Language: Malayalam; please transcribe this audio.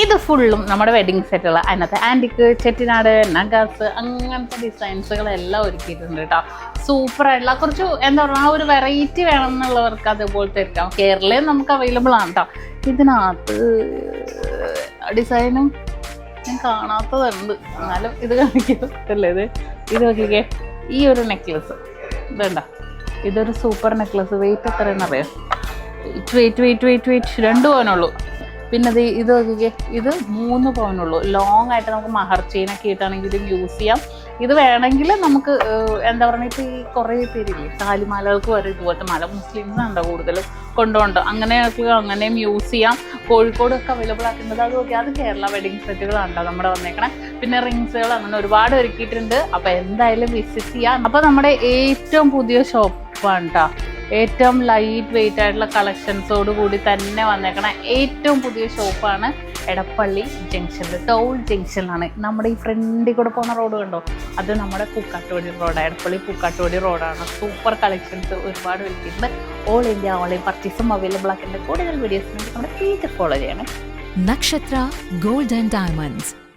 ഇത് ഫുള്ളും നമ്മുടെ വെഡിങ് സെറ്റുകൾ അതിനകത്ത് ആന്റിക്ക് ചെട്ടിനാട് നഗാസ് അങ്ങനത്തെ ഡിസൈൻസുകളെല്ലാം ഒരുക്കിയിട്ടുണ്ട് കേട്ടോ സൂപ്പർ ആയിട്ടുള്ള കുറച്ച് എന്താ പറയുക ആ ഒരു വെറൈറ്റി വേണം എന്നുള്ളവർക്ക് അതുപോലത്തെ എടുക്കാം കേരളയും നമുക്ക് അവൈലബിൾ ആണ് കേട്ടോ ഇതിനകത്ത് ഡിസൈനും ഞാൻ കാണാത്തതുണ്ട്. എന്നാലും ഇത് കാണിക്കത്തില്ലേ ഇത്? ഇത് നോക്കിക്കേ. ഈ ഒരു നെക്ലസ് ഇതുണ്ടോ. ഇതൊരു super necklace weight എത്രയെന്നറിയാം weight weight weight weight weight രണ്ട് പവനുള്ളൂ. പിന്നെ ഇത് ഇത് നോക്കിക്കേ. ഇത് മൂന്ന് പവനുള്ളൂ ലോങ് ആയിട്ട് നമുക്ക് മഹർ ചെയിനൊക്കെ ഇത് യൂസ് ചെയ്യാം. ഇത് വേണമെങ്കിൽ നമുക്ക് എന്താ പറയുക ഇപ്പോൾ ഈ കുറേ പേരില്ലേ താലിമാലകൾക്ക് വരെ ഇതുപോലത്തെ മല മുസ്ലിംസ് ഉണ്ടോ കൂടുതലും കൊണ്ടുപോകണ്ടോ അങ്ങനെയൊക്കെ അങ്ങനെയും യൂസ് ചെയ്യാം. കോഴിക്കോടൊക്കെ അവൈലബിൾ ആക്കുന്നത് അത് നോക്കി അത് കേരള വെഡിങ് സെറ്റുകളാണ്ടോ നമ്മുടെ വന്നേക്കണേ. പിന്നെ റിങ്സുകൾ അങ്ങനെ ഒരുപാട് ഒരുക്കിയിട്ടുണ്ട്. അപ്പോൾ എന്തായാലും വിസിറ്റ് ചെയ്യാം. അപ്പോൾ നമ്മുടെ ഏറ്റവും പുതിയ ഷോപ്പാണ് കേട്ടോ ഏറ്റവും ലൈറ്റ് വെയിറ്റ് ആയിട്ടുള്ള കളക്ഷൻസോട് കൂടി തന്നെ വന്നേക്കണ ഏറ്റവും പുതിയ ഷോപ്പാണ് എടപ്പള്ളി ജംഗ്ഷനിൽ ടൗൺ ജംഗ്ഷനിലാണ് നമ്മുടെ ഈ ഫ്രണ്ടിൽ കൂടെ പോകുന്ന റോഡ് കണ്ടോ? അത് നമ്മുടെ പൂക്കാട്ടുപടി റോഡാണ് എടപ്പള്ളി പൂക്കാട്ടുപടി റോഡാണ് സൂപ്പർ കളക്ഷൻസ് ഒരുപാട് വിളിക്കുന്നുണ്ട് ഓൾ ഇന്ത്യ ഓൺലൈൻ പർച്ചേസും അവൈലബിൾ ആക്കേണ്ട കൂടുതൽ വീഡിയോസിന് നമ്മുടെ പേജ് ഫോളോ ചെയ്യണം. നക്ഷത്ര ഗോൾഡ് ആൻഡ് Diamonds,